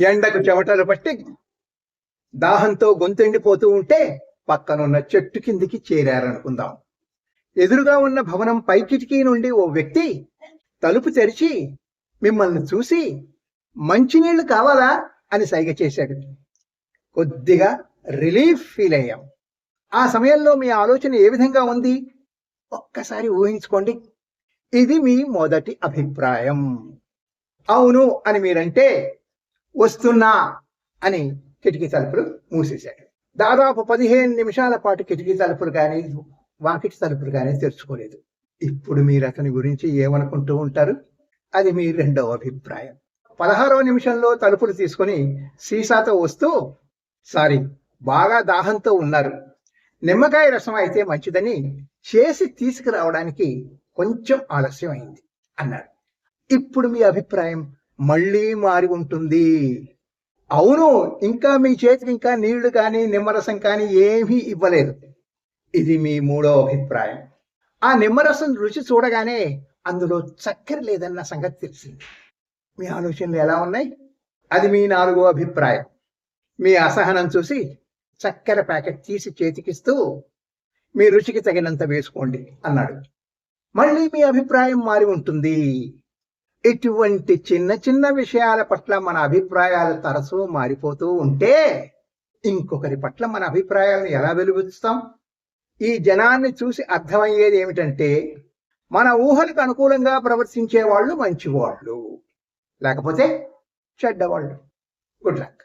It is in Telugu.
ఎండకు చెమటలు పట్టి దాహంతో గొంతెండిపోతూ ఉంటే పక్కనున్న చెట్టు కిందికి చేరారనుకుందాం. ఎదురుగా ఉన్న భవనం పై కిటికీ నుండి ఓ వ్యక్తి తలుపు తెరిచి మిమ్మల్ని చూసి మంచినీళ్ళు కావాలా? అని సైగ చేశాడు. కొద్దిగా రిలీఫ్ ఫీల్ అయ్యాం. ఆ సమయంలో మీ ఆలోచన ఏ విధంగా ఉంది? ఒక్కసారి ఊహించుకోండి. ఇది మీ మొదటి అభిప్రాయం. అవును అని మీరంటే వస్తున్నా అని కిటికీ తలుపులు మూసేశాడు. దాదాపు పదిహేను నిమిషాల పాటు కిటికీ తలుపులు కానీ వాకిటి తలుపులు కానీ తెరుచుకోలేదు. ఇప్పుడు మీరు అతని గురించి ఏమనుకుంటూ ఉంటారు? అది మీ రెండవ అభిప్రాయం. పదహారో నిమిషంలో తలుపులు తీసుకొని సీసాతో వస్తూ సారీ బాగా దాహంతో ఉన్నారు. నిమ్మకాయ రసం అయితే మంచిదని చేసి తీసుకురావడానికి కొంచెం ఆలస్యం అయింది అన్నాడు. ఇప్పుడు మీ అభిప్రాయం? మళ్ళీ మారి ఉంటుంది. అవును ఇంకా మీ చేతికి ఇంకా నీళ్ళు కానీ నిమ్మరసం కానీ ఏమీ ఇవ్వలేదు. ఇది మీ మూడో అభిప్రాయం. ఆ నిమ్మరసం రుచి చూడగానే అందులో చక్కెర లేదన్న సంగతి తెలిసింది. మీ ఆలోచనలు ఎలా ఉన్నాయి? అది మీ నాలుగో అభిప్రాయం. మీ అసహనం చూసి చక్కెర ప్యాకెట్ తీసి చేతికిస్తూ మీ రుచికి తగినంత వేసుకోండి అన్నాడు. మళ్ళీ మీ అభిప్రాయం మారి ఉంటుంది. ఇటువంటి చిన్న చిన్న విషయాల పట్ల మన అభిప్రాయాలు తరచూ మారిపోతూ ఉంటే ఇంకొకరి పట్ల మన అభిప్రాయాలను ఎలా వెలుగుస్తాం ఈ జనాన్ని చూసి అర్థమయ్యేది ఏమిటంటే మన ఊహలకు అనుకూలంగా ప్రవర్తించే వాళ్ళు మంచివాళ్ళు. లేకపోతే చెడ్డవాళ్ళు. Good luck